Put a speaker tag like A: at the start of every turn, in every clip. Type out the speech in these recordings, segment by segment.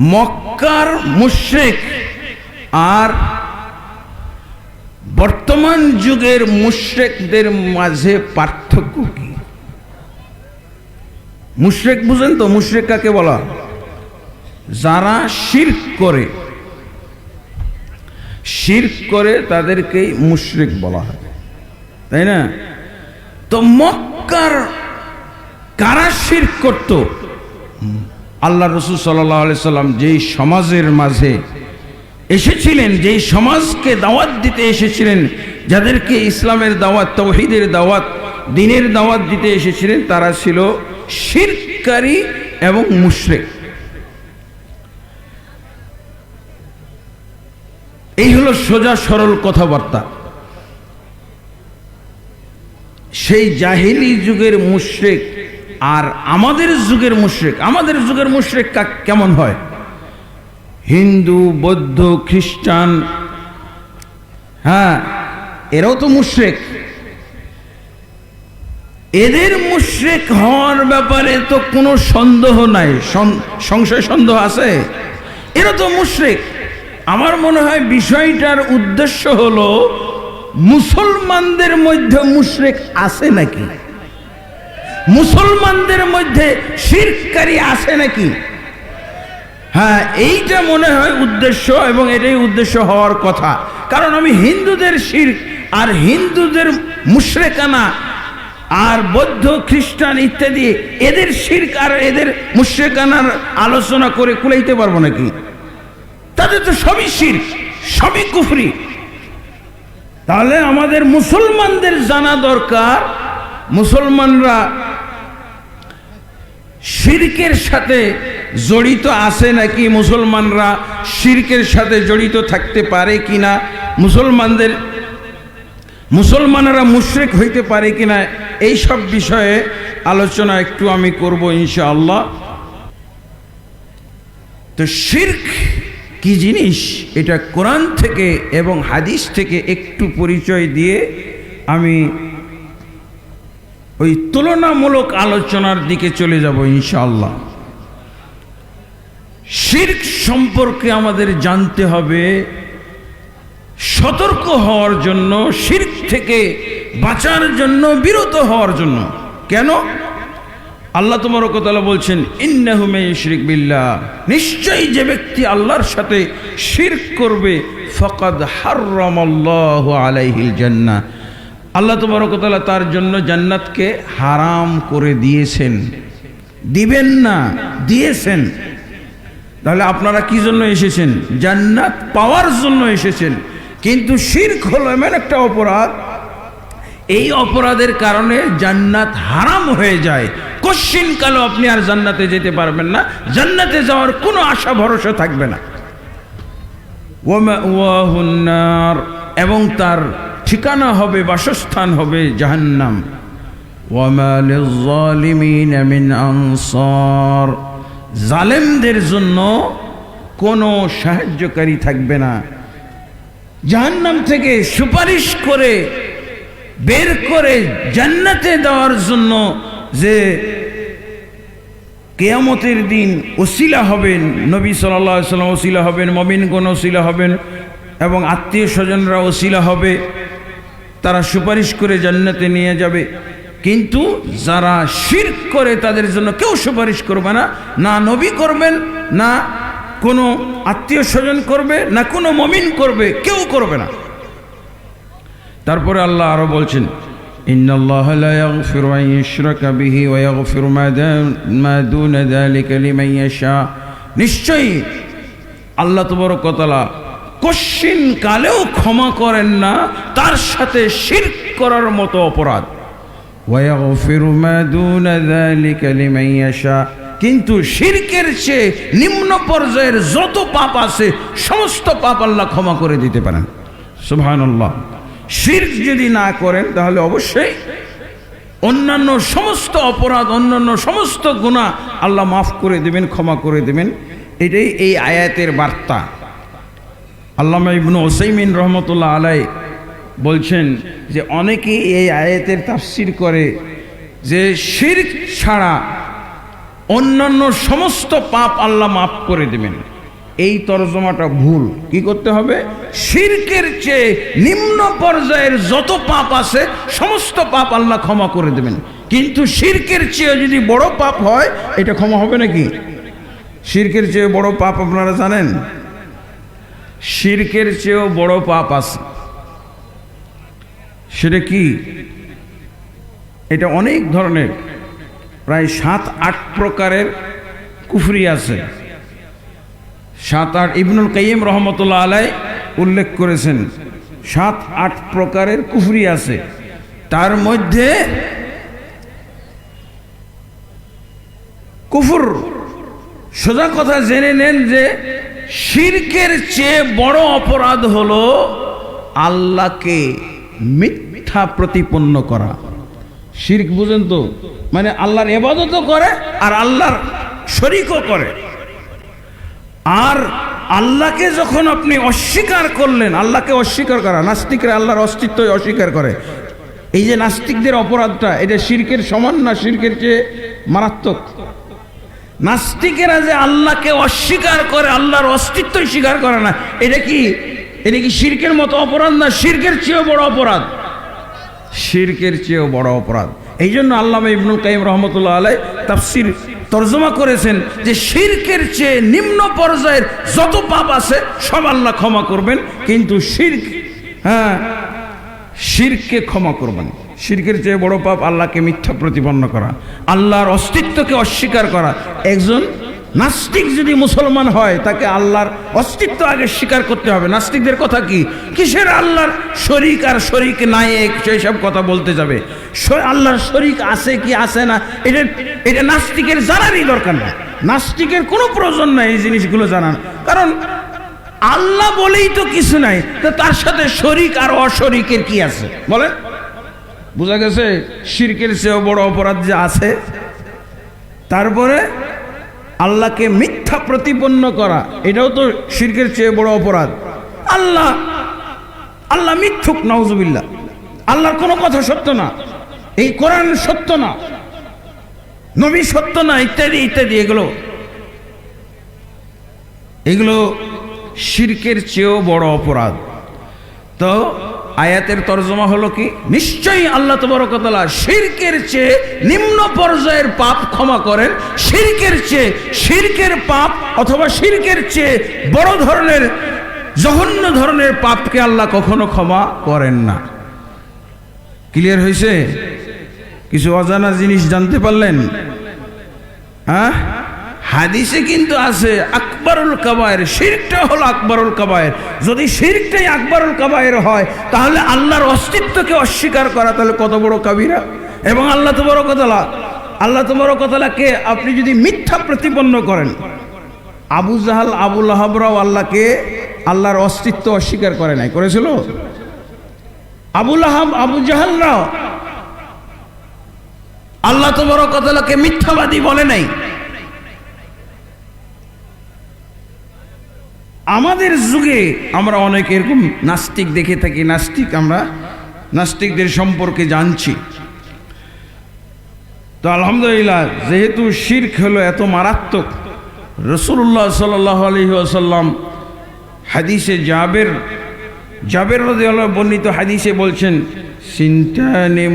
A: মক্কার মুশ্রেক। আর বর্তমান যুগের মুশ্রেকদের মাঝে পার্থক্য কি? মুশ্রেক বুঝেন তো, মুশ্রেক কাকে বলা? যারা শির্ক করে শির্ক করে তাদেরকেই মুশরিক বলা হয়। তাই না? তো মক্কার কারা শির্ক করত? আল্লাহ রসুল সাল্লাহ সাল্লাম যেই সমাজের মাঝে এসেছিলেন, যেই সমাজকে দাওয়াত দিতে এসেছিলেন, যাদেরকে ইসলামের দাওয়াত, তৌহিদের দাওয়াত, দিনের দাওয়াত দিতে এসেছিলেন, তারা ছিল শিরকারী এবং মুশরিক। এই হলো সোজা সরল কথাবার্তা। সেই জাহিলি যুগের মুশরিক আর আমাদের যুগের মুশরিক, আমাদের যুগের মুশরিক কেমন হয়? হিন্দু, বৌদ্ধ, খ্রিস্টান হ্যাঁ এরাও তো মুশরিক। এদের মুশরিক হওয়ার ব্যাপারে তো কোনো সন্দেহ নাই সংশয় সন্দেহ আছে? এরা তো মুশরিক। আমার মনে হয় বিষয়টার উদ্দেশ্য হলো, মুসলমানদের মধ্যে মুশরিক আছে নাকি? মুসলমানদের মধ্যে শিরকারী আছে নাকি? হ্যাঁ এইটা মনে হয় উদ্দেশ্য এবং এটাই উদ্দেশ্য হওয়ার কথা। কারণ আমি হিন্দুদের শির আর হিন্দুদের মুশরেকানা আর বৌদ্ধ, খ্রিস্টান ইত্যাদি এদের শির্ক আর এদের মুশরেকানার আলোচনা করে কুলাইতে পারব নাকি? তাদের তো সবই শির, সবই কুফরি। তাহলে আমাদের মুসলমানদের জানা দরকার, মুসলমানরা শিরকের সাথে জড়িত আছে নাকি মুসলমানরা শিরকের সাথে জড়িত থাকতে পারে কিনা? মুসলমানদের, মুসলমানেরা মুশরিক হইতে পারে কিনা? এই সব বিষয়ে আলোচনা একটু আমি করব ইনশাআল্লাহ। তো শির্ক কি জিনিস? এটা কোরআন থেকে এবং হাদিস থেকে একটু পরিচয় দিয়ে আমি ওই তুলনামূলক আলোচনার দিকে চলে যাব ইনশাআল্লাহ। শির্ক সম্পর্কে আমাদের জানতে হবে, সতর্ক হওয়ার জন্য, শির্ক থেকে বাঁচার জন্য, বিরত হওয়ার জন্য। কেন? আল্লাহ তোমার কথা বলছেন ইন্নাহুমে শিরিক বিল্লাহ। নিশ্চয়ই যে ব্যক্তি আল্লাহর সাথে শির্ক করবে, ফকাদ হার্রামাল্লাহু আলাইহিল জান্নাহ। আল্লাহ তবরকতলা তার জন্য জান্নাতকে হারাম করে দিয়েছেন। দিবেন না, দিয়েছেন। তাহলে আপনারা কি জন্য এসেছেন? জান্নাত পাওয়ার জন্য এসেছেন। কিন্তু শির্ক হলো এমন একটা অপরাধ। এই অপরাধের কারণে জান্নাত হারাম হয়ে যায়। কশ্চিন কালো আপনি আর জান্নাতে যেতে পারবেন না। জান্নাতে যাওয়ার কোনো আশা, ভরসা থাকবে না। এবং তার ঠিকানা হবে, বাসস্থান হবে জাহান্নাম। আনসার। জালেমদের জন্য কোনো সাহায্যকারী থাকবে না। জাহান্নাম থেকে সুপারিশ করে, বের করে জান্নাতে দেওয়ার জন্য যে কেয়ামতের দিন ওসিলা হবেন, নবী সাল্লাম ওসিলা হবেন, মমিনগণ ওসিলা হবেন এবং আত্মীয় স্বজনরা ওসিলা হবে। তারা সুপারিশ করে জান্নাতে নিয়ে যাবে কিন্তু যারা শির্ক করে তাদের জন্য কেউ সুপারিশ করবে না না নবী করবেন না কোনো আত্মীয় স্বজন করবে না কোনো মমিন করবে কেউ করবে না তারপরে আল্লাহ আরো বলছেন إن الله لا يغفر أن يشرك به ويغفر ما دا- ما دون ذلك لمن يشاء নিশ্চয়ই আল্লাহ তবরকতলা কশ্চিন কালেও ক্ষমা করেন না তার সাথে শির করার মতো অপরাধ। কিন্তু শিরকের চেয়ে নিম্ন পর্যায়ের যত পাপ আছে সমস্ত পাপ আল্লাহ ক্ষমা করে দিতে পারেন। সুবহানাল্লাহ। শির যদি না করেন তাহলে অবশ্যই অন্যান্য সমস্ত অপরাধ অন্যান্য সমস্ত গুণা আল্লাহ মাফ করে দেবেন ক্ষমা করে দেবেন। এটাই এই আয়াতের বার্তা। আল্লামা ইবনু ওসাইমিন রহমতুল্লাহ আলাই বলছেন যে অনেকেই এই আয়াতের তাফসির করে যে শির ছাড়া অন্যান্য সমস্ত পাপ আল্লাহ মাফ করে দেবেন। এই তরজমাটা ভুল। কি করতে হবে? শিরকের চেয়ে নিম্ন পর্যায়ের যত পাপ আছে, সমস্ত পাপ আল্লাহ ক্ষমা করে দেবেন। কিন্তু শিরকের চেয়ে যদি বড় পাপ হয়, এটা ক্ষমা হবে নাকি? শিরকের চেয়ে বড় পাপ আপনারা জানেন? শিরকের চেয়েও বড় পাপ আছে। সেটা কি? এটা অনেক ধরনের, প্রায় সাত, আট প্রকারের কুফরি আছে। সাত, আট, ইবনুল কাইম রহমতুল্লাহ আলাই উল্লেখ করেছেন, সাত, আট প্রকারের কুফরি আছে। তার মধ্যে কুফুর সোজা কথা জেনে নেন যে শিরকের চেয়ে বড় অপরাধ হলো আল্লাহকে মিথ্যা প্রতিপন্ন করা। শির্ক বুঝেন তো? মানে আল্লাহর এবাদতও করে আর আল্লাহর শরিকও করে। আর আল্লাহকে যখন আপনি অস্বীকার করলেন, আল্লাহকে অস্বীকার করা, নাস্তিকরা আল্লাহর অস্তিত্ব অস্বীকার করে। এই যে নাস্তিকদের অপরাধটা, এটা শিরকের সমান না শিরকের চেয়ে মারাত্মক? নাস্তিকেরা যে আল্লাহকে অস্বীকার করে, আল্লাহর অস্তিত্ব স্বীকার করে না, এটা কি? এটা কি শিরকের মতো অপরাধ না শিরকের চেয়েও বড় অপরাধ? শিরকের চেয়েও বড় অপরাধ। এই জন্য আল্লামা ইবনুল কাইম রহমতুল্লাহ আলাই তাফসির তর্জমা করেছেন যে শিরকের চেয়ে নিম্ন পর্যায়ের যত পাপ আছে, সব আল্লাহ ক্ষমা করবেন, কিন্তু শির্ক হ্যাঁ শিরকে ক্ষমা করবেন। শিরকের চেয়ে বড় পাপ আল্লাহকে মিথ্যা প্রতিপন্ন করা। আল্লাহর অস্তিত্বকে অস্বীকার করা। একজন নাস্তিক যদি মুসলমান হয়, তাকে আল্লাহর অস্তিত্ব আগে স্বীকার করতে হবে। নাস্তিকদের কথা কি? কিসের আল্লাহর শরিক আর শরিক নাই এক সেই সব কথা বলতে যাবে। আল্লাহর শরিক আছে কি আছে না, এটা এটা নাস্তিকের জানারই দরকার না নাস্তিকের কোনো প্রয়োজন নাই এই জিনিসগুলো জানার। কারণ আল্লাহ বলেই তো কিছু নাই, তো তার সাথে শরিক আর অশরিকের কি আছে? বলেন। বোঝা গেছে? শিরকের চেয়েও বড় অপরাধ যে আছে, তারপরে আল্লাহকে মিথ্যা প্রতিপন্ন করা, এটাও তো শিরকের চেয়ে বড় অপরাধ। আল্লাহ আল্লাহ মিথ্যুক নওজুবিল্লাহ আল্লাহর কোনো কথা সত্য না। এই কোরআন সত্য না। নবী সত্য না, ইত্যাদি ইত্যাদি, এগুলো। এগুলো শিরকের চেয়েও বড় অপরাধ। তো আয়াতের তর্জমা হলো কি? নিশ্চয়ই আল্লাহ তবরকতলা শিরকের চেয়ে নিম্ন পর্যায়ের পাপ ক্ষমা করেন। শিরকের চেয়ে শিরকের পাপ অথবা শিরকের চেয়ে বড় ধরনের, জঘন্য ধরনের পাপকে আল্লাহ কখনো ক্ষমা করেন না। ক্লিয়ার হয়েছে কিছু অজানা জিনিস জানতে পারলেন? হ্যাঁ? হাদিসে কিন্তু আছে, আকবরুল কাবায়ের, শিরকটা হলো আকবরুল কাবায়ের। যদি শিরকটাই আকবরুল কাবায়ের হয়, তাহলে আল্লাহর অস্তিত্বকে অস্বীকার করা তাহলে কত বড় কাবিরা? এবং আল্লাহ তো বড় কথালা আল্লাহ তো বড় কথালাকে আপনি যদি মিথ্যা প্রতিপন্ন করেন, আবু জাহাল আবুল আহাবরাও আল্লাহকে আল্লাহর অস্তিত্ব অস্বীকার করে নাই। করেছিল? আবুল আহাব আবু জাহালরাও। আল্লাহ তো বড় কথালাকে মিথ্যাবাদী বলে নাই। আমাদের যুগে আমরা অনেক এরকম নাস্তিক দেখে থাকি, নাস্তিক আমরা, নাস্তিকদের সম্পর্কে জানছি। তো আলহামদুলিল্লাহ, যেহেতু শির্ক হলো এত মারাত্মক রসুল্লাহ সাল্লাহ আলহি আসাল্লাম হাদিসে জাবের জাবের রাদিয়াল্লাহু বর্ণিত হাদিসে বলছেন, সিন্তানি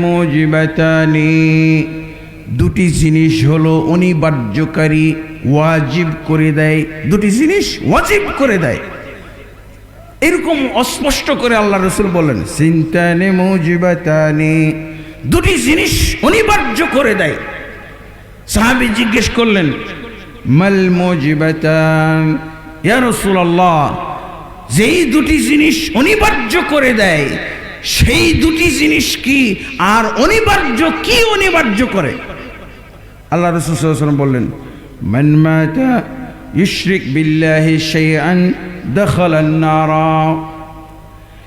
A: দুটি জিনিস হলো অনিবার্যকারী ওয়াজিব করে দেয়, দুটি জিনিস ওয়াজিব করে দেয়। এরকম অস্পষ্ট করে আল্লাহ রসুল বলেন, সিন্তানি মুজিবাতানি। দুটি জিনিস অনিবার্য করে দেয়। সাহাবি জিজ্ঞেস করলেন, মাল মুজিবাতান? ইয়া রাসূলুল্লাহ, যেই দুটি জিনিস অনিবার্য করে দেয়, সেই দুটি জিনিস কি আর অনিবার্য, কি অনিবার্য করে? আল্লাহ রসুল বললেন মান মাতা ইশরিক বিল্লাহি শাইআন দাখালান নারা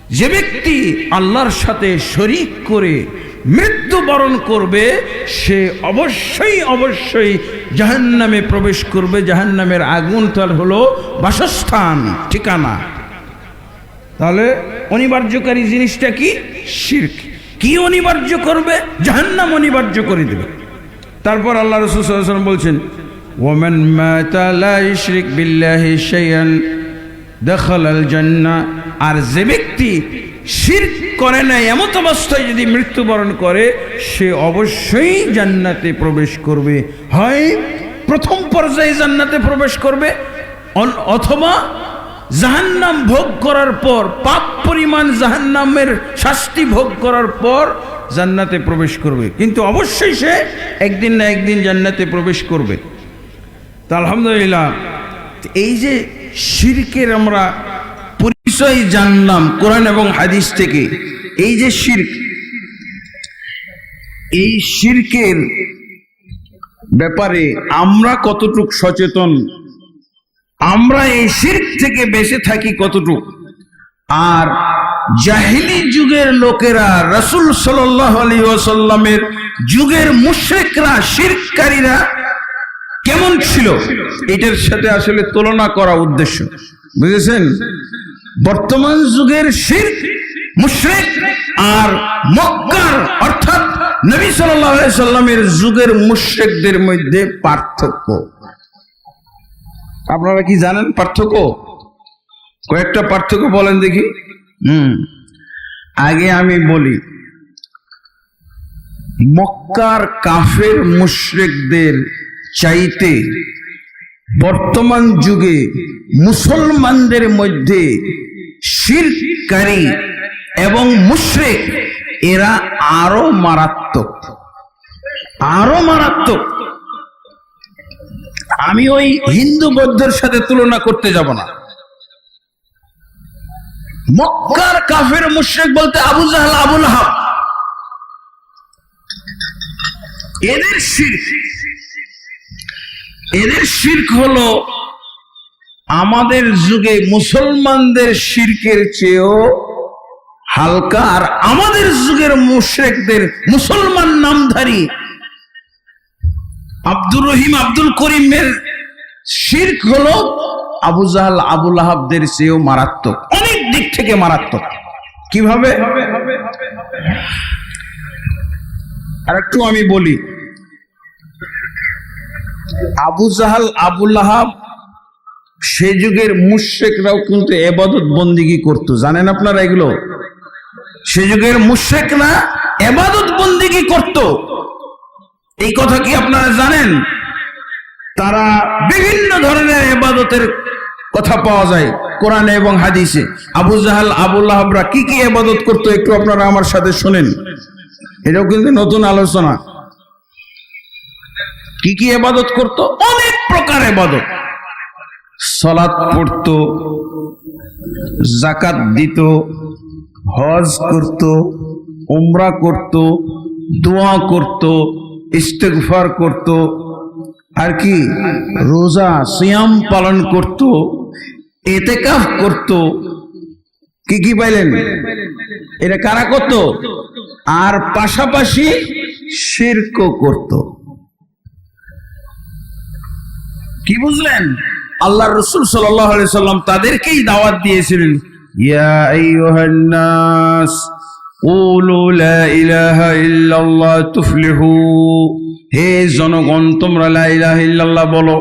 A: যে ব্যক্তি আল্লাহর সাথে শরিক করে মৃত্যুবরণ করবে, সে অবশ্যই অবশ্যই জাহান্নামে প্রবেশ করবে। জাহান্নামের আগুন তার হলো বাসস্থান, ঠিকানা। তাহলে অনিবার্যকারী জিনিসটা কি? শির্ক। কি অনিবার্য করবে? জাহান্নাম অনিবার্য করে দেবে। তারপর আল্লাহ রসুল বলছেন ওমান মাতা লা ইশরিক বিল্লাহি শাইআন দখলাল জান্নাহ আর যে ব্যক্তি শিরক করে না এমত অবস্থায় যদি মৃত্যুবরণ করে, সে অবশ্যই জান্নাতে প্রবেশ করবে। হয় প্রথম পর্যায়ে জান্নাতে প্রবেশ করবে অথবা জাহান্নাম ভোগ করার পর, পাপ পরিমাণ জাহান্নামের শাস্তি ভোগ করার পর জান্নাতে প্রবেশ করবে। কিন্তু অবশ্যই সে একদিন না একদিন জান্নাতে প্রবেশ করবে। তা আলহামদুলিল্লাহ। এই যে শিরকের আমরা পরিচয় জানলাম কোরআন এবং হাদিস থেকে, এই যে শিরক, এই শিরকের ব্যাপারে আমরা কতটুক সচেতন? আমরা এই শিরক থেকে বেঁচে থাকি কতটুক? আর জাহিলি যুগের লোকেরা, রসুল সাল্লাহ আলী ওসাল্লামের যুগের মুশ্রেকরা শিরকারীরা কেমন ছিল? এটার সাথে আসলে তুলনা করা উদ্দেশ্য। বুঝেছেন? বর্তমান যুগের শির মুশরিক আর মক্কার, অর্থাৎ নবী সাল্লামের যুগের মুশরিকদের মধ্যে পার্থক্য। আপনারা কি জানেন পার্থক্য? কয়েকটা পার্থক্য বলেন দেখি। হুম। আগে আমি বলি, মক্কার কাফের মুশরিকদের চাইতে বর্তমান যুগে মুসলমানদের মধ্যে শিরকারী এবং মুশরিক, এরা আরও মারাত্মক আরও মারাত্মক। আমি ওই হিন্দু বৌদ্ধের সাথে তুলনা করতে যাব না। মক্কার কাফের মুশরিক বলতে আবু জাহাল, আবুল হাব। এদের শির্ক এদের শির্ক হলো আমাদের যুগে মুসলমানদের শিরকের চেয়েও হালকা, আর আমাদের যুগের মুশরিকদের মুসলমান নামধারী আব্দুর রহিম আব্দুল করিমের শির্ক হলো আবু জাহাল আবুল আহাবদের চেয়েও মারাত্মক, অনেক দিক থেকে মারাত্মক। কীভাবে? আর একটু আমি বলি আবু জাহাল আবুল আহাব সে যুগের মুশেকরাও কিন্তু এবাদত বন্দিগি করত। জানেন আপনারা এগুলো? সে যুগের মুশ্রেকরা এবাদত বন্দিগি করত। এই কথা কি আপনারা জানেন? তারা বিভিন্ন ধরনের এবাদতের কথা পাওয়া যায়, কোরআনে এবং হাদিসে। আবু জাহাল আবুল আহাবরা কি কি এবাদত করতো, একটু আপনারা আমার সাথে শোনেন। এটাও কিন্তু নতুন আলোচনা। কি কি এবাদত করত? অনেক প্রকার এবাদত সলাৎ পড়ত জাকাত দিত, হজ করত, উমরা করত, দোয়া করত, ইস্তেগফার করত, আর কি? রোজা, সিয়াম পালন করত, এতেকাফ করত। কি কি পাইলেন? এটা কারা করত? আর পাশাপাশি শির্ক করত। কি বুঝলেন? আল্লাহর রসুল সাল্লাম তাদেরকেই দাওয়াত দিয়েছিলেন। হে জনগণ, তোমরা লাইলাহ বলো।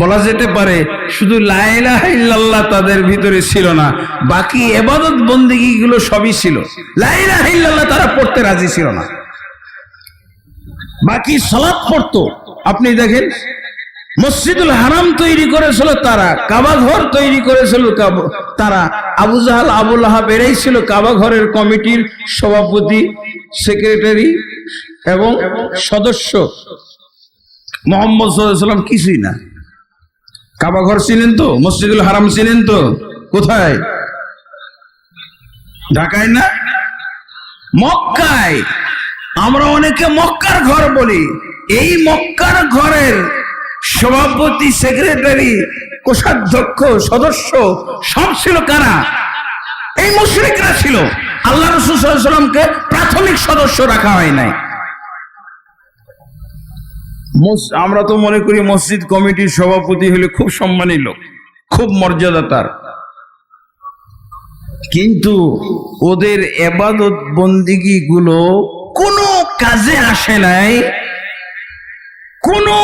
A: বলা যেতে পারে, শুধু লাইলাহ তাদের ভিতরে ছিল না, বাকি এবাদত বন্দিগিগুলো সবই ছিল। লাইলাহ তারা পড়তে রাজি ছিল না। বাকি সালাদ পড়তো। আপনি দেখেন মসজিদুল হারাম তৈরি করেছিল তারা, কাবা ঘর তৈরি করেছিল তারা। আবু জাহাল আবুল আহাব এরাই ছিল কাবা ঘরের কমিটির সভাপতি, সেক্রেটারি এবং সদস্য। মোহাম্মদ সাল্লাম কিছুই না। কাবা ঘর ছিলেন তো, মসজিদুল হারাম ছিলেন তো, কোথায়? ঢাকায় না? মক্কায়। আমরা অনেকে মক্কার ঘর বলি। এই মক্কার ঘরের সভাপতি সেক্রেটারি কোষাধ্যক্ষ, সদস্য, সব ছিল কারা? এই মুশরিকরা ছিল। আল্লাহ রসুলামকে প্রাথমিক সদস্য রাখা হয় নাই। আমরা তো মনে করি মসজিদ কমিটির সভাপতি হলে খুব সম্মানী লোক, খুব মর্যাদা তার। কিন্তু ওদের এবাদত বন্দিগি গুলো কোনো কাজে আসে নাই, কোনো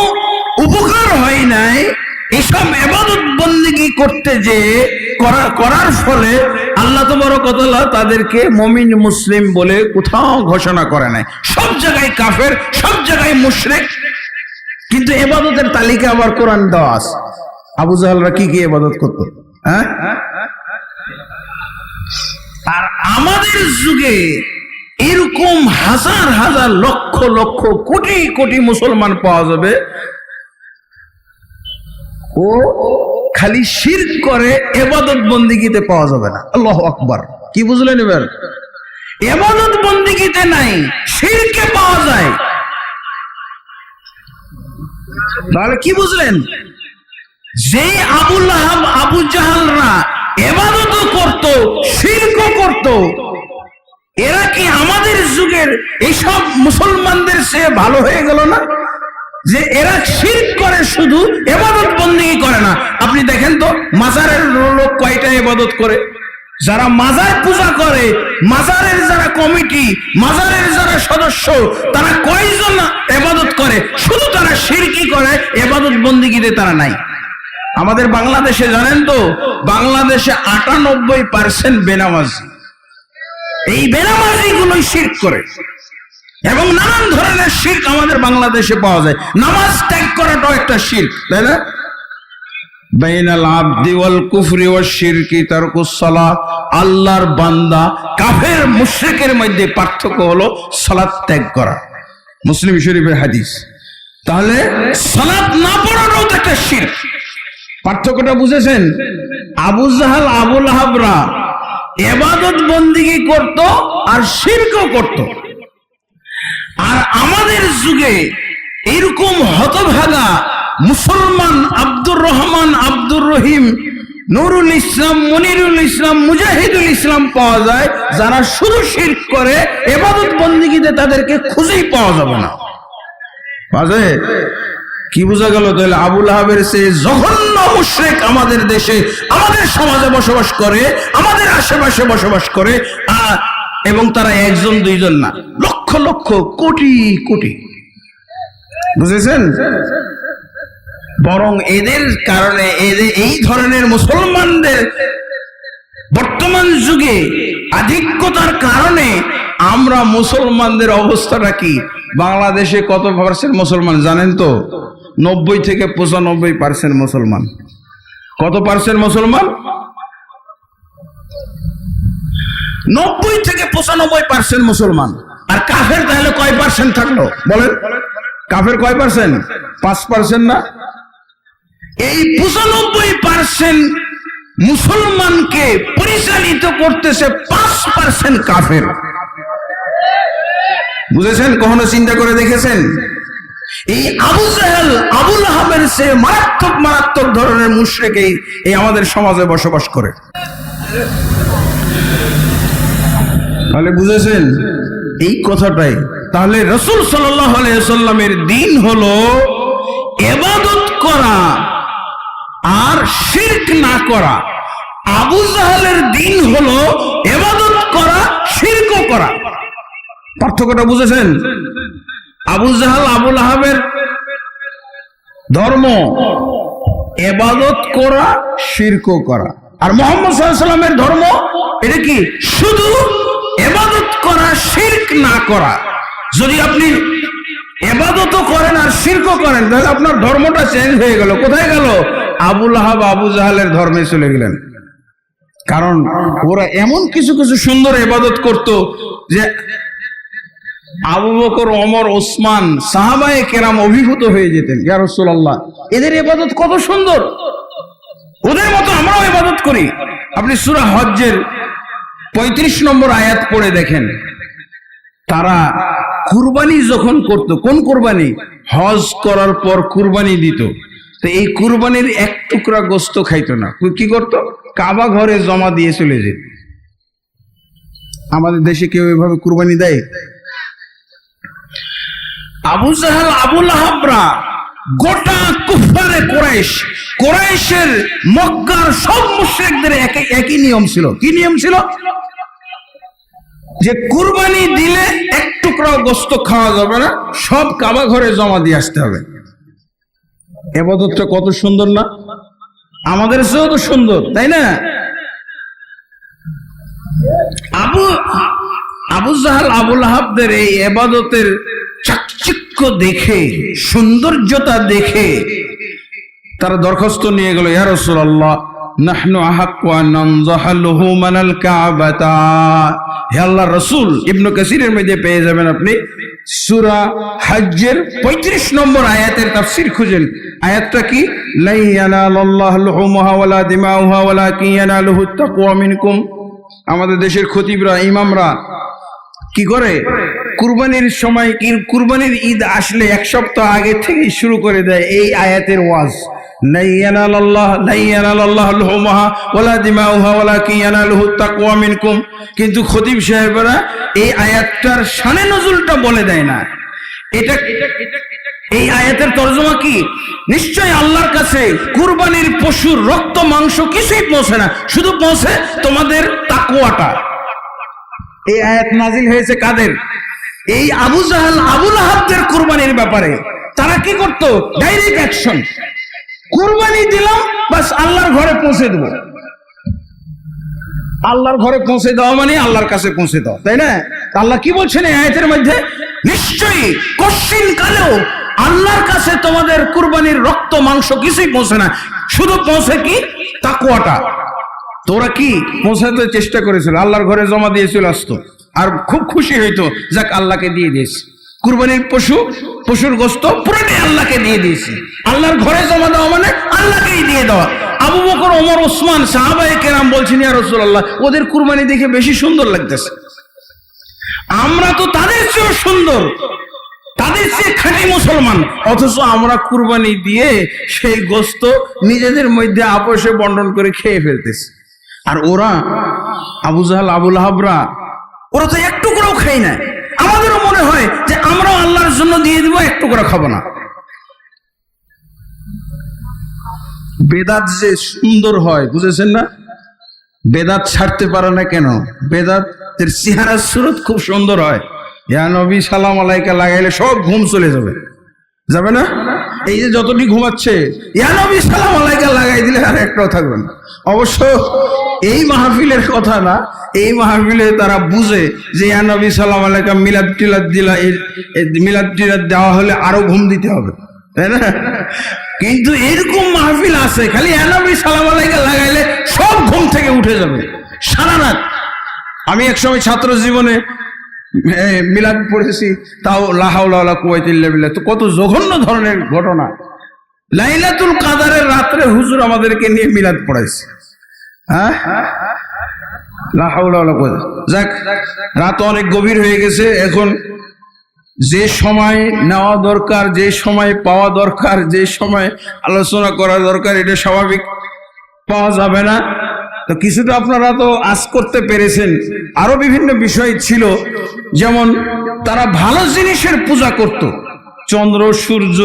A: নাই, এসব এবাদত বন্দিগি করতে যে করা- করার ফলে আল্লাহ তো বড় কথা তাদেরকে মমিন মুসলিম বলে কোথাও ঘোষণা করে নাই। সব জায়গায় কাফের, সব জায়গায় মুশরিক। কিন্তু এবাদতের তালিকা আবার কোরআন দেওয়া আছে। আবু জাহালরা কি কি এবাদত করতো? হ্যাঁ? আর আমাদের যুগে এরকম হাজার হাজার লক্ষ লক্ষ, কোটি কোটি মুসলমান পাওয়া যাবে ও খালি শির করে এবাদত বন্দিগিতে পাওয়া যাবে না। আল্লাহ আকবার। কি বুঝলেন এবার? এবাদত বন্দিগিতে নাই, শিরকে পাওয়া যায়। তাহলে কি বুঝলেন? যে আবুল আহাব আবু জাহালরা এবাদত করত শিরক করত, এরা কি আমাদের যুগের এইসব মুসলমানদের সে ভালো হয়ে গেল না? যে এরা শির করে শুধু এবাদত বন্দিগি করে না। আপনি দেখেন তো, মাজারের লোক কয়টা এবাদত করে? যারা মাজার পূজা করে, মাজারের যারা কমিটি, মাজারের যারা সদস্য, তারা কয়জন এবাদত করে? শুধু তারা শিরকি করে? এবাদত বন্দিগিতে তারা নাই। আমাদের বাংলাদেশে জানেন তো, বাংলাদেশে আটানব্বই পার্সেন্ট বেনামাজ। এই বেনামাজি গুলোই শির করে। এবং নানান ধরনের শির্ক আমাদের বাংলাদেশে পাওয়া যায়। নামাজ ত্যাগ করাটাও একটা শির্ক, তাই না? বাইনাল আবদি ওয়াল কুফরি ওয়াশ শিরকি আল্লাহর বান্দা, কাফের, মুশরিকের মধ্যে পার্থক্য হলো সালাত ত্যাগ করা। মুসলিম শরীফের হাদিস। তাহলে সালাত না পড়াটাও তো একটা শিরক। পার্থক্যটা বুঝেছেন? আবু জাহাল, আবুল হাবরা এবাদত বন্দিগি করত আর শিরকও করত। আর আমাদের যুগে এরকম হতভাগা মুসলমান আব্দুর রহমান আব্দুর রহিম নুরুল ইসলাম মনিরুল ইসলাম মুজাহিদুল ইসলাম পাওয়া যায় যারা শুধু শিরক করে এবাদত বন্দিগিতে তাদেরকে খুঁজেই পাওয়া যাবে না। বাজে? কি বোঝা গেল তাহলে? আবুল আহাবের সে জঘন্য মুশরিক আমাদের দেশে আমাদের সমাজে বসবাস করে আমাদের আশেপাশে বসবাস করে আহ, এবং তারা একজন, দুইজন না। লক্ষ লক্ষ, কোটি কোটি। বুঝেছেন? বরং এদের কারণে এদের এই ধরনের মুসলমানদের বর্তমান যুগে আধিক্যতার কারণে আমরা মুসলমানদের অবস্থাটা কি? বাংলাদেশে কত পার্সেন্ট মুসলমান জানেন তো? নব্বই থেকে পঁচানব্বই পার্সেন্ট মুসলমান। কত পার্সেন্ট মুসলমান? নব্বই থেকে পঁচানব্বই পার্সেন্ট মুসলমান। আর কাফের তাহলে কয় পার্সেন্ট থাকল? বলেন। কাফের কয় পার্সেন্ট পাঁচ পার্সেন্ট না? এই পঁচানব্বই পার্সেন্ট মুসলমানকে পরিচালিত করতেছে পাঁচ পার্সেন্ট কাফের। বুঝেছেন? কখনো চিন্তা করে দেখেছেন? এই আবু জাহেল আবুল আহাবের সে মারাত্মক মারাত্মক ধরনের মুশরিক এই এই আমাদের সমাজে বসবাস করে। তাহলে বুঝেছেন? এই কথাটাই। তাহলে রসুল সাল্লাহ দিন হলো এবাদত করা আর শিরক না করা। আবু জাহালের দিন হলো এবাদত করা শির্ক করা। পার্থক্যটা বুঝেছেন? আবু জাহাল আবুল আহাবের ধর্ম এবাদত করা শিরক করা। আর মোহাম্মদ সাল্লামের ধর্ম এটা কি? শুধু এবাদত করা, শিরক না করা। যদি আপনি এবাদত করেন আর শিরক করেন, তাহলে আপনার ধর্মটা চেঞ্জ হয়ে গেল। কোথায় গেল? আবুল আহাব আবু জাহালের ধর্মে চলে গেলেন। কারণ ওরা এমন কিছু কিছু সুন্দর এবাদত করত যে আবু বকর অমর ওসমান, সাহাবায়ে কেরাম অভিভূত হয়ে যেতেন। ইয়া রাসূলুল্লাহ, এদের এবাদত কত সুন্দর। ওদের মতো আমরাও এবাদত করি। আপনি সুরা হজ্জের পঁয়ত্রিশ নম্বর আয়াত পড়ে দেখেন। তারা কুরবানি যখন করত, কোন কুরবানি? হজ করার পর কুরবানি দিত। তো এই কুরবানির এক টুকরা গোস্ত খাইতো না। কি করত? কাবা ঘরে জমা দিয়ে চলে যেত। আমাদের দেশে কেউ এভাবে কুরবানি দেয়? আবু জাহাল আবুল আহাবরা গোটা কুফারে কোরাইশ, কোরাইশের মক্কার সব মুশরিকদের একই নিয়ম ছিল। কি নিয়ম ছিল? যে কুরবানি দিলে এক টুকরাও গোস্ত খাওয়া যাবে না, সব কাবা ঘরে জমা দিয়ে আসতে হবে। এবাদতটা কত সুন্দর না? আমাদের চেয়েও তো সুন্দর, তাই না? আবু আবু জাহাল আবুল হাবদের এই এবাদতের চাকচিক্য দেখে, সৌন্দর্যতা দেখে তারা দরখাস্ত নিয়ে গেল, ইয়া রাসূলুল্লাহ নাহনু আহাক্কু আন নানজাহালহু মানাল কাবাতা। হে আল্লাহ রাসূল, ইবনু কাসিরের মধ্যে পেয়ে যাবেন আপনি সূরা হজ্জের 35 নম্বর আয়াতের তাফসীর খুঁজেন। আয়াতটা কি? আমাদের দেশের খতিবরা, ইমামরা কি করে? কুরবানির সময় কি কুরবানির ঈদ আসলে এক সপ্তাহ আগে থেকে শুরু করে দেয় এই আয়াতের ওয়াজ। কিন্তু খতিব সাহেবরা এই আয়াতটার শানে নজুলটা বলে দেয় না। এটা এই আয়াতের তর্জমা কি? নিশ্চয় আল্লাহর কাছে কুরবানির পশুর রক্ত, মাংস কিছুই পৌঁছে না, শুধু পৌঁছে তোমাদের তাকুয়াটা এই আয়াত নাজিল হয়েছে কাদের? এই আবু জাহাল, আবুল আহাবদের কুরবানির ব্যাপারে তারা কি করত? ডাইরেক্ট অ্যাকশন কুরবানি দিলাম, বাস আল্লাহর ঘরে পৌঁছে দেবো। আল্লাহর ঘরে পৌঁছে দেওয়া মানে আল্লাহর কাছে পৌঁছে দাও, তাই না? আল্লাহ কি বলছেন এই আয়াতের মধ্যে? নিশ্চয়ই কশ্চিন কালেও আল্লাহর কাছে তোমাদের কুরবানির রক্ত, মাংস কিছুই পৌঁছে না। শুধু পৌঁছে কি? তাকুয়াটা তোরা কি পৌঁছাতে চেষ্টা করেছিল? আল্লাহর ঘরে জমা দিয়েছিল আসতো। আর খুব খুশি হইতো, যাক আল্লাহকে দিয়ে দিয়েছি। কুরবানির পশু, পশুর গোস্ত পুরোটাই আল্লাহকে দিয়ে দিয়েছি। আল্লাহর ঘরে জমা দেওয়া মানে আল্লাহকেই দিয়ে দেওয়া। আবু বকর, ওমর, ওসমান, সাহাবায়ে কেরাম বলছেন, ইয়া রাসূলুল্লাহ, ওদের কুরবানি দেখে বেশি সুন্দর লাগতেছে। আমরা তো তাদের চেয়েও সুন্দর। তাদের চেয়ে খাঁটি মুসলমান। অথচ আমরা কুরবানি দিয়ে সেই গোস্ত নিজেদের মধ্যে আপোষে বন্টন করে খেয়ে ফেলতেছি। আর ওরা, আবু জাহাল, আবুল হাবরা ওরা তো এক টুকরাও খাই না আমাদেরও মনে হয় যে আমরাও আল্লাহর জন্য দিয়ে দিব এক টুকরা খাব না। বেদাত যে সুন্দর হয়, বুঝেছেন না? বেদাত ছাড়তে পারে না কেন? বেদাতের চেহারা সুরত খুব সুন্দর হয়। ইয়া নবী সালাম আলাইকা, লাগাইলে সব ঘুম চলে যাবে। যাবে না? এই যে যতটি ঘুমাচ্ছে আলাইকা লাগাই দিলে আর একটাও থাকবে না। অবশ্য এই মাহফিলের কথা না, এই মাহফিলে তারা বুঝে যে ইয়া নবী সালাম আলাইকা মিলাদ টিলাদ দিলা মিলাদ টিলাদ দেওয়া হলে আরও ঘুম দিতে হবে, তাই না? কিন্তু এরকম মাহফিল আছে, খালি ইয়া নবী সালাম আলাইকা লাগাইলে সব ঘুম থেকে উঠে যাবে, সারা রাত। আমি একসময় ছাত্র জীবনে মিলাদ পড়েছি, তাও লাহাউলা কুয়াইতিল্লা তো কত জঘন্য ধরনের ঘটনা। লাইলাতুল কাদারের রাত্রে হুজুর আমাদেরকে নিয়ে মিলাদ পড়াইছে। হ্যাঁ? লাহাউলা যাক, রাত অনেক গভীর হয়ে গেছে, এখন যে সময় নেওয়া দরকার, যে সময় পাওয়া দরকার, যে সময় আলোচনা করা দরকার, এটা স্বাভাবিক। পাওয়া যাবে না। তো কিছুটা আপনারা তো আজ করতে পেরেছেন। আরও বিভিন্ন বিষয় ছিল। যেমন তারা ভালো জিনিসের পূজা করত। চন্দ্র, সূর্য,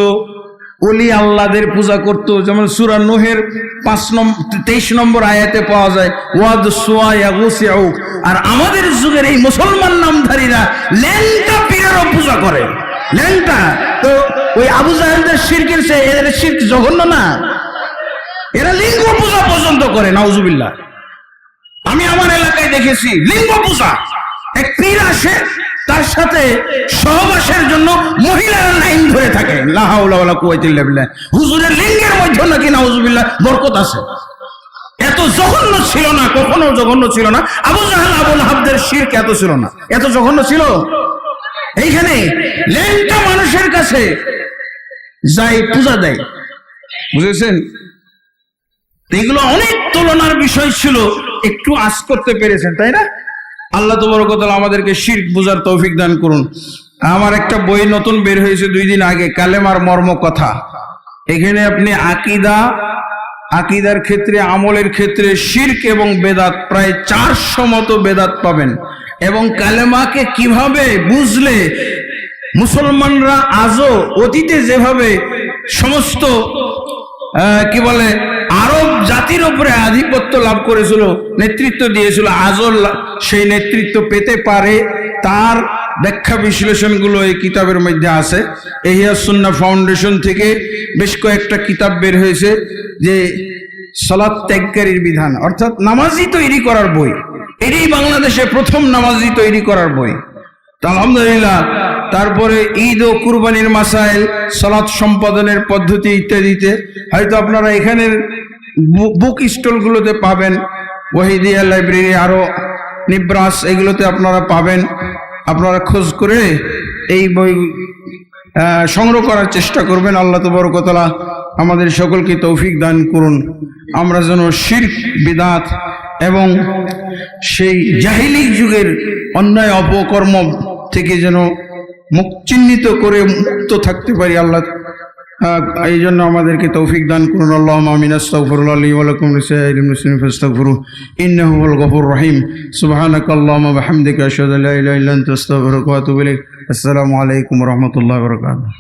A: অলি, আল্লাদের পূজা করত। যেমন সুরা নোহের পাঁচ নম্বর তেইশ নম্বর আয়াতে পাওয়া যায়, ওয়াদ সোয়া ইয়াগুস আর আমাদের যুগের এই মুসলমান নামধারীরা ল্যাংটা পীরেরও পূজা করে। ল্যাংটা? তো ওই আবু জাহেলদের শিরকের সে এদের শির্ক জঘন্য না? এরা লিঙ্গ পূজা পর্যন্ত করে, নাউজুবিল্লাহ। আমি আমার এলাকায় দেখেছি লিঙ্গ পূজা। এক পীর আসে, তার সাথে সহবাসের জন্য মহিলারা লাইন ধরে থাকে। লাহাউলা কুয়াইতিল্লাহ বিল্লাহ। হুজুরের লিঙ্গের মধ্যে নাকি নাউজুবিল্লাহ বরকত আছে। এত জঘন্য ছিল না, কখনো জঘন্য ছিল না। আবু জাহাল, আবুল হাবদের শিরক এত ছিল না। এত জঘন্য ছিল। এইখানে লেনটা মানুষের কাছে যাই পূজা দেয়। বুঝেছেন? এগুলো অনেক তুলনার বিষয় ছিল। একটু আজ করতে পেরেছেন, তাই না? আল্লাহ তবরকতাল আমাদেরকে শির্ক বুঝার তৌফিক দান করুন। আমার একটা বই নতুন বের হয়েছে দুই দিন আগে কালেমার মর্ম কথা। এখানে আপনি আকিদা, আকিদার ক্ষেত্রে, আমলের ক্ষেত্রে শির্ক এবং বেদাত প্রায় চারশো মতো বেদাত পাবেন। এবং কালেমাকে কীভাবে বুঝলে, মুসলমানরা আজও অতীতে যেভাবে সমস্ত কি বলে আরব জাতির উপরে আধিপত্য লাভ করেছিল, নেতৃত্ব দিয়েছিল। আজও সেই নেতৃত্ব পেতে পারে, তার ব্যাখ্যা বিশ্লেষণগুলো এই কিতাবের মধ্যে আছে। এহিয়াসুন্না ফাউন্ডেশন থেকে বেশ কয়েকটা কিতাব বের হয়েছে যে সলাদ ত্যাগকারীর বিধান, অর্থাৎ নামাজি তৈরি করার বই। এটাই বাংলাদেশে প্রথম নামাজি তৈরি করার বই। তো আলহামদুলিল্লাহ, তারপরে ঈদ ও কুরবানির মাসাইল সলাৎ সম্পাদনের পদ্ধতি ইত্যাদিতে। হয়তো আপনারা এখানের বুক স্টলগুলোতে পাবেন, ওয়াহিদিয়া লাইব্রেরি আরও নিব্রাস এগুলোতে আপনারা পাবেন। আপনারা খোঁজ করে এই বই সংগ্রহ করার চেষ্টা করবেন। আল্লাহ তবরকতলা আমাদের সকলকে তৌফিক দান করুন। আমরা যেন শির বিদাত এবং সেই জাহিলিক যুগের অন্যায় অপকর্ম থেকে যেন মুখ চিহ্নিত করে মুক্ত থাকতে পারি আল্লাহ এই জন্য আমাদেরকে তৌফিক দান করুন। আল্লাহ আমিন। আস্তাগফিরুল্লাহ লিসাইরিল মুসলিমিন ফাস্তাগফিরুহ। ইন্নাহু হুয়াল গফুরুর রহিম। সুবহানাকা আল্লাহুম্মা আসসালামু আলাইকুম ওয়া রাহমাতুল্লাহি